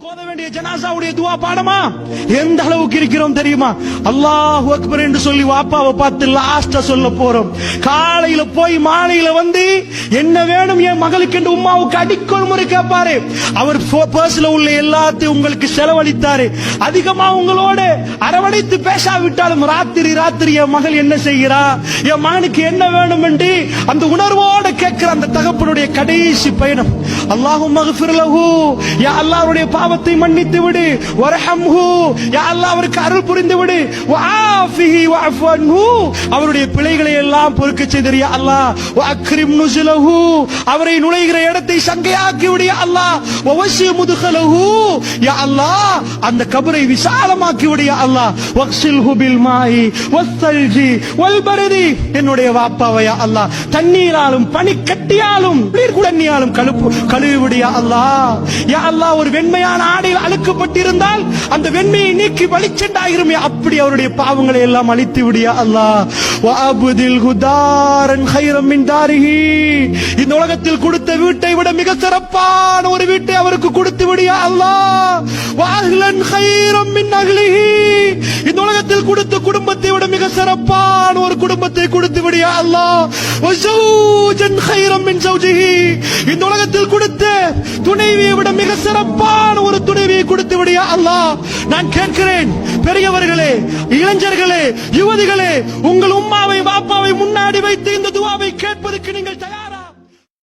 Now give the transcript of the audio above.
உம்மாவுக்கு வேண்டிய ஜனாசாவுடைய துவா பாடமா? எந்த அளவுக்கு இருக்கிறோம் தெரியுமா? அல்லாஹ் அக்பர் என்று சொல்லி வாப்பாவை பார்த்து லாஸ்டா சொல்ல போறோம். காலையில போய் மாலையில வந்து என்ன வேணும் என் மகளுக்கு என்று உமாவுக்கு அடிக்கொள் முறை கேட்பாரு. அவர் பர்ஸ்ல உள்ள எல்லாத்தையும் உங்களுக்கு செலவழித்தாரு. அதிகமா உங்களோட அரவணைத்து பேசாவிட்டாலும் ராத்திரி ராத்திரி என் மகள் என்ன செய்கிறா? என் மகனுக்கு என்ன வேணும் என்று அந்த உணர்வோட கேட்கிற அந்த கடைசி பயணம். அல்லாஹும் மகஃபிர்லஹு யா அல்லாஹ் அவருடைய பாவத்தை மன்னித்து விடு. வரஹம்ஹு. யா அல்லாஹ் அவருக்கு அருள் புரிந்து விடு. வஆஃபிஹி வஅஃபு அன்ஹு அவருடைய பிழைகளை எல்லாம் பொறுக்க செய்தறியா யா அல்லாஹ். வஅக்ரிம் நுஸுலஹு அவரை நுழைகிற இடத்தை சங்கையாக்கி விடு யா அல்லாஹ். வவசி முதுகலஹு. யா அல்லாஹ் அந்த கபரை விசாலமாக்கி விடு யா அல்லாஹ். வக்ஸில்ஹு பில் மாயி வஸ்ஸல்ஜி வல் பரதி என்னுடைய வாப்பாவையா அல்லாஹ். தண்ணீராலும் பனிக்கட்டியாலும் குளிர்குடனியாலும் கழுப்பு கழுவி கழுப்பு கழுவிடியா அல்லா யா அல்லா ஒரு வெண்மையான ஆடையில் அழுக்கப்பட்டிருந்தால் அந்த வெண்மையை நீக்கி வழிச்செண்டாயிருமே. அப்படி அவருடைய பாவங்களை எல்லாம் அழித்து விடியா அல்லா வாபுதில் வஅபுதில் ஹுதாரன் கைரம் மின் தாரிஹி. இந்த உலகத்தில் கொடுத்த வீட்டை விட மிக சிறப்பான ஒரு வீட்டை அவருக்கு கொடுத்து விடியா அல்லா அல்லாஹ் வாஹ்லன் கைரம் மின் அஹ்லிஹி. இந்த உலகத்தில் கொடுத்த குடும்பத்தை விட மிக சிறப்பான ஒரு குடும்பத்தை கொடுத்து அல்லாஹ். வஸௌஜன் கைரம் மின் ஜௌஜிஹி. இந்த உலகத்தில் கொடுத்த துணைவியை விட மிக சிறப்பான ஒரு துணைவியை கொடுத்து விடு அல்லாஹ். நான் கேட்கிறேன் பெரியவர்களே இளைஞர்களே யுவதிகளே உங்கள் உம்மாவை பாப்பாவை முன்னாடி வைத்து இந்த துவாவை கே